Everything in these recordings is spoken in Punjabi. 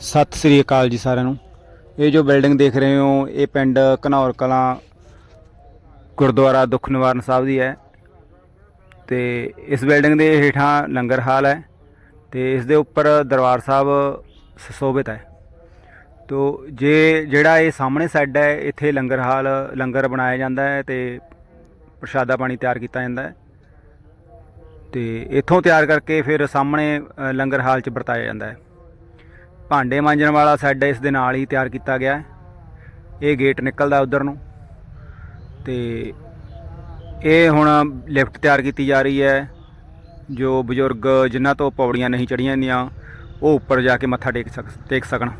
ਸਤਿ ਸ੍ਰੀ ਅਕਾਲ ਜੀ ਸਾਰਿਆਂ ਨੂੰ। ਇਹ ਜੋ ਬਿਲਡਿੰਗ ਦੇਖ ਰਹੇ ਹੋ, ਇਹ ਪਿੰਡ ਘਨੌਰ ਕਲਾਂ ਗੁਰਦੁਆਰਾ ਦੁੱਖ ਨਿਵਾਰਨ ਸਾਹਿਬ ਦੀ ਹੈ ਤੇ ਇਸ ਬਿਲਡਿੰਗ ਦੇ ਹੇਠਾਂ ਲੰਗਰ ਹਾਲ ਹੈ ਤੇ ਇਸ ਦੇ ਉੱਪਰ ਦਰਬਾਰ ਸਾਹਿਬ ਸੁਸ਼ੋਭਿਤ ਹੈ। ਤੋ ਜੇ ਜਿਹੜਾ ਇਹ ਸਾਹਮਣੇ ਸਾਈਡ ਹੈ, ਇੱਥੇ ਲੰਗਰ ਹਾਲ, ਲੰਗਰ ਬਣਾਇਆ ਜਾਂਦਾ ਹੈ ਤੇ ਪ੍ਰਸ਼ਾਦਾ ਪਾਣੀ ਤਿਆਰ ਕੀਤਾ ਜਾਂਦਾ ਹੈ। ਤੇ ਇੱਥੋਂ ਤਿਆਰ ਕਰਕੇ ਫਿਰ ਸਾਹਮਣੇ ਲੰਗਰ ਹਾਲ 'ਚ ਵਰਤਾਇਆ ਜਾਂਦਾ ਹੈ। ਭਾਂਡੇ ਮਾਂਜਣ ਵਾਲਾ ਸੈੱਡ ਇਸ ਦੇ ਨਾਲ ਹੀ ਤਿਆਰ ਕੀਤਾ ਗਿਆ ਹੈ। ਇਹ ਗੇਟ ਨਿਕਲਦਾ ਉਧਰ ਨੂੰ। ਤੇ ਇਹ ਹੁਣ ਲਿਫਟ ਤਿਆਰ ਕੀਤੀ ਜਾ ਰਹੀ ਹੈ। ਜੋ ਬਜ਼ੁਰਗ ਜਿਨ੍ਹਾਂ ਤੋਂ ਪੌੜੀਆਂ ਨਹੀਂ ਚੜੀਆਂ ਜਾਂਦੀਆਂ ਉਹ ਉੱਪਰ ਜਾ ਕੇ ਮੱਥਾ ਟੇਕ ਸਕ, ਟੇਕ ਸਕਣ।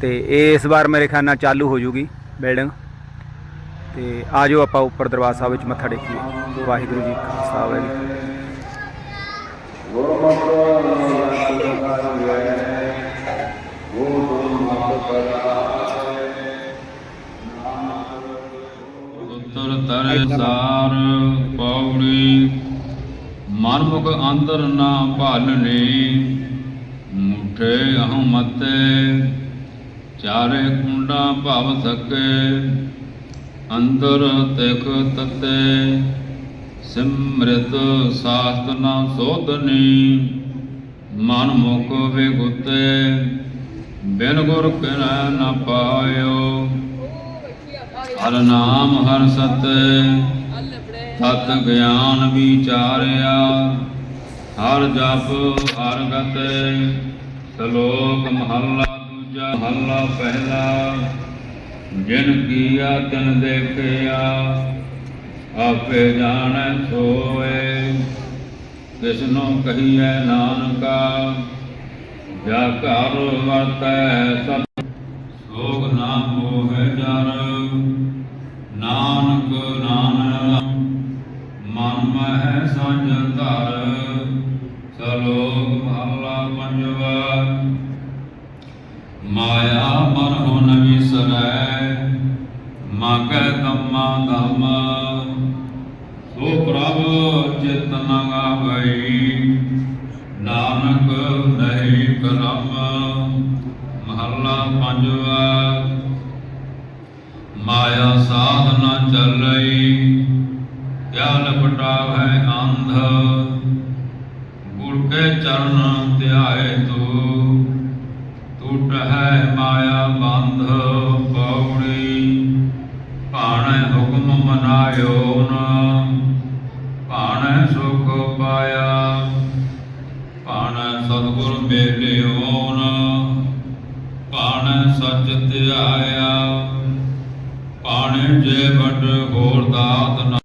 ਤੇ ਇਹ ਇਸ ਵਾਰ ਮੇਰੇ ਖਿਆਲ ਨਾਲ ਚਾਲੂ ਹੋ ਜੂਗੀ ਬਿਲਡਿੰਗ ਤੇ ਆਜੋ ਆਪਾਂ ਉੱਪਰ ਦਰਬਾਰ ਸਾਹਿਬ ਵਿੱਚ ਮੱਥਾ ਟੇਕੀਏ। ਵਾਹਿਗੁਰੂ ਜੀ ਖਾਲਸਾ, ਵਾਹਿਗੁਰੂ ਸਾਰ ਪੌੜੀ ਮਨਮੁਖ ਅੰਦਰ ਨਾ ਭਾਲਨੇ ਮੁਠੇ ਅਹੰ ਮਤੇ, ਚਾਰੇ ਕੁੰਡਾ ਭਵ ਸਕੇ, ਅੰਦਰ ਤਿਖ ਤਤੇ, ਸਿਮ੍ਰਿਤ ਸਾਸਤ ਨਾ ਸੋਧਨੀ। ਮਨ ਮੁਖ ਵਿਗੁਤੇ ਬਿਨ ਗੁਰ ਕਿਨੈ ਨ ਪਾਇਓ। ਹਰ ਨਾਮ ਹਰ ਸਤ ਤਤ ਗਿਆਨ ਵਿਚਾਰਿਆ। ਹਰ ਜਪ ਹਰ ਗਤ, ਸ਼ਲੋਕ ਮਹੱਲਾ ਦੂਜਾ ਮਹੱਲਾ ਪਹਿਲਾ। ਜਿਨ ਕੀਆ ਤਨ ਦੇਖਿਆ, ਆਪੇ ਜਾਣੈ ਸੋਏ। ਕਿਸਨੋ ਕਹੀਐ ਨਾਨਕਾ, ਜਾ ਘਰ ਵਰਤੈ ਸਭ। ਸੋਗ ਨਾ ਮੋਹਿ ਜਰ, ਨਾਨਕ ਨਾਨਕ, ਮਨ ਮਹਿ ਸੰਜ ਧਰ। ਸਲੋਕ ਮਹਲਾ ਪੰਜਵਾ, ਮਾਇਆ ਮਨ ਹੋ ਨ ਵਿਸਰੈ ਮਾਗੈ ਕੰਮਾ ਧਮ। ਸੋ ਪ੍ਰਭ ਚਿਤ ਨ ਨਾਨਕ ਨਹੀਂ ਕਰਮ, ਮਹੱਲਾ ਪੰਜਵਾ, ਮਾਇਆ ਸਾਧ ਨ ਚੱਲਈ ਕਿਆ ਲਪਟਾਵੈ ਅੰਧ, ਗੁਰ ਕੇ ਚਰਨ ਧਿਆਏ ਤੂ। ਭਾਣੈ ਹੁਕਮ ਮਨਾਇਓ ਨ। ਭਾਣੈ ਸੁਖ ਪਾਇਆ। ਭਾਣੈ ਸਤਿਗੁਰ ਮੇਲਿਓ ਨ। ਭਾਣੈ ਸਚ ਧਿਆਇਆ। ਪਾਣੇ ਜੇ ਵਟ ਹੋਰ ਦਾਤ ਨ।